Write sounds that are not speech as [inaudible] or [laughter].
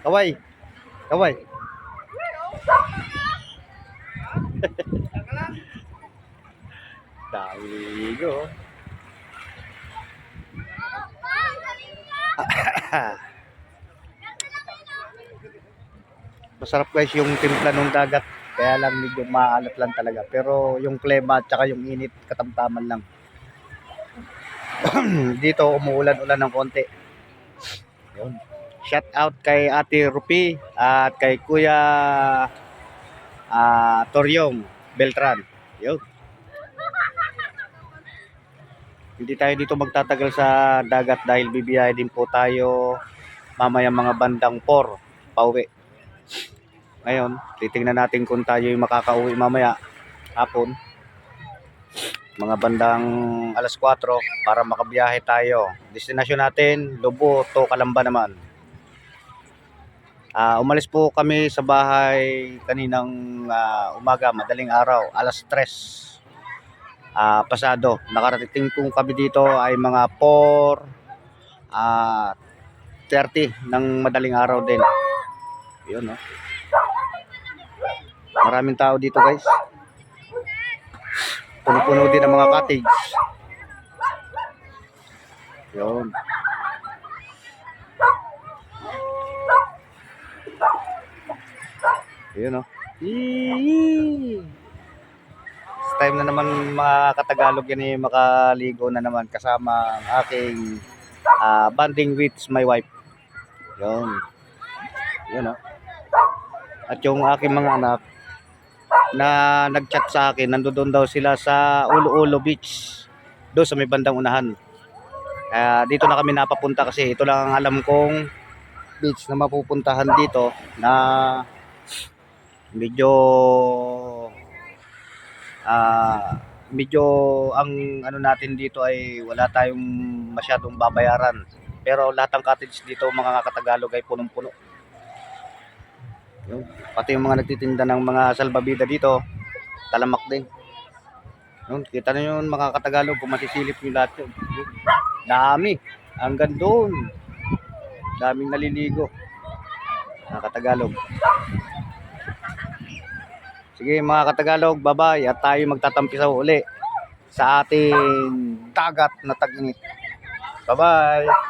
Kaway. Kaway. Dami ko. Masarap guys yung timpla ng dagat. Kaya lang medyo maalat lang talaga. Pero yung klema at saka yung init katamtaman lang. [clears throat] Dito umuulan-ulan ng konti. Yun. Shout out kay Ate Rupi at kay Kuya ah Toryong Beltran. Yun. Hindi tayo dito magtatagal sa dagat dahil bibiyahe din po tayo mamaya mga bandang 4 pauwi. Ngayon, titingnan natin kung tayo yung makakauwi mamaya hapon. Mga bandang alas 4 para makabiyahe tayo. Destinasyon natin, Lubo to Kalamba naman. Ah, umalis po kami sa bahay kaninang ah, umaga, madaling araw, alas 3 ah pasado. Nakarating po kami dito ay mga 4 ah 30 ng madaling araw din. Yun, no? Maraming tao dito, guys. Puno-puno din ang mga cottage. Yun. Yun, no? Yee! It's time na naman mga katagalog yan eh, makaligo na naman kasama ang aking ah, bonding with my wife. Yun. Yun, no? At yung aking mga anak na nag-chat sa akin, nandoon daw sila sa Ulo-Ulo Beach. Doon sa may bandang unahan. Kaya dito na kami napapunta kasi ito lang ang alam kong beach na mapupuntahan dito na medyo ah medyo ang ano natin dito ay wala tayong masyadong babayaran. Pero lahat ng cottage dito mga katagalog ay punong-puno. Yung, pati yung mga nagtitinda ng mga salbabida dito, talamak din. Yun, kita na yun mga katagalog kung masisilip yung lahat. Yun, Dami. Hanggang doon. Daming naliligo. Mga katagalog. Sige mga katagalog, bye-bye. At tayo magtatampisaw uli sa ating dagat na tag-init. Bye-bye.